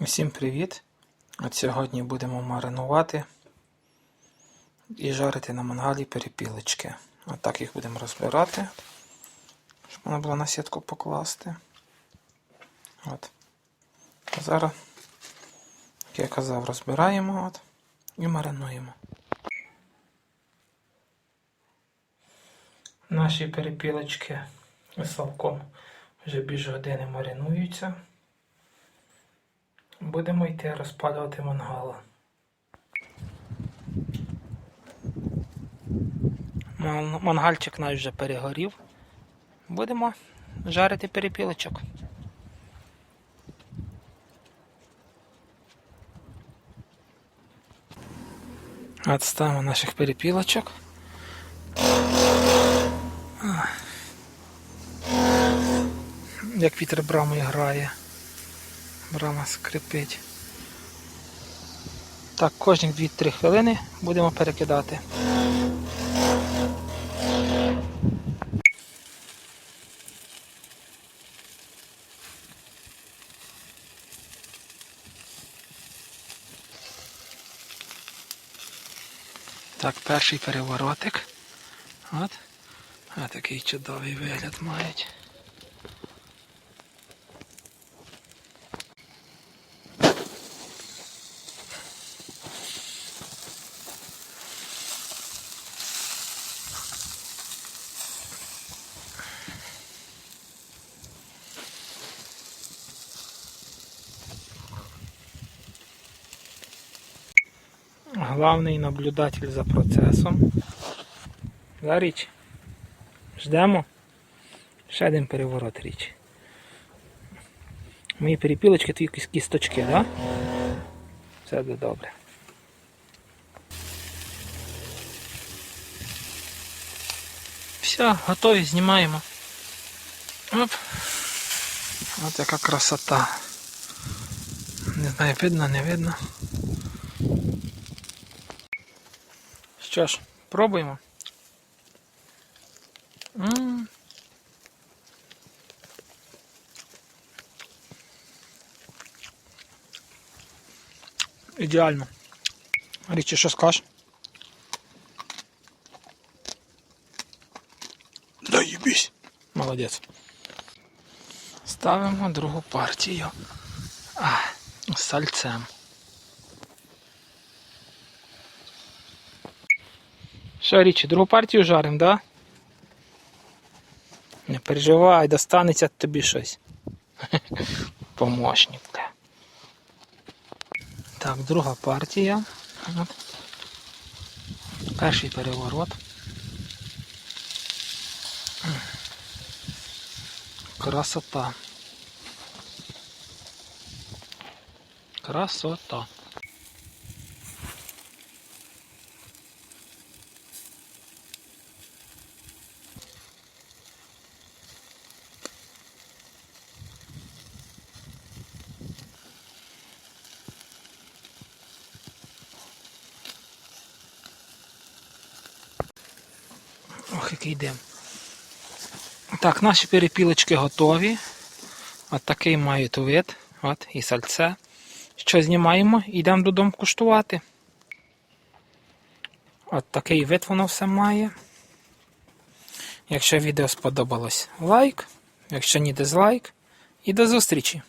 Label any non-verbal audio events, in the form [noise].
Усім привіт! От сьогодні будемо маринувати і жарити на мангалі перепілочки. От так їх будемо розбирати, щоб можна було на сітку покласти. От. А зараз, як я казав, розбираємо от, і маринуємо. Наші перепілочки з салком вже більше години маринуються. Будемо йти розпалювати мангала. Мангальчик наш вже перегорів. Будемо жарити перепілочок. От наших перепілочок. Як вітер брамою грає. Брама скрипить. Так, кожні 2-3 хвилини будемо перекидати. Так, перший переворотик. От. А такий чудовий вигляд мають. Главний наблюдатель за процесом. За річ. Ждемо. Ще один переворот річ. Мої перепілочки твої кісточки, так? Да? Все буде добре. Все, готові, знімаємо. Оп. От яка красота. Не знаю, видно, не видно. Що ж, пробуємо. М. Ідеально. Річі, що скажеш? Да їбісь. Молодець. Ставимо другу партію. А, з сальцем. Що, Річі, другу партію жаримо, да? Не переживай, достанеться тобі щось. [laughs] Помощник. Так, друга партія. Перший переворот. Красота. Красота. Який дим. Так, наші перепілочки готові. От такий мають вид. От, і сальце. Що знімаємо йдемо додому куштувати. От такий вид воно все має. Якщо відео сподобалось, лайк. Якщо ні, дизлайк. І до зустрічі!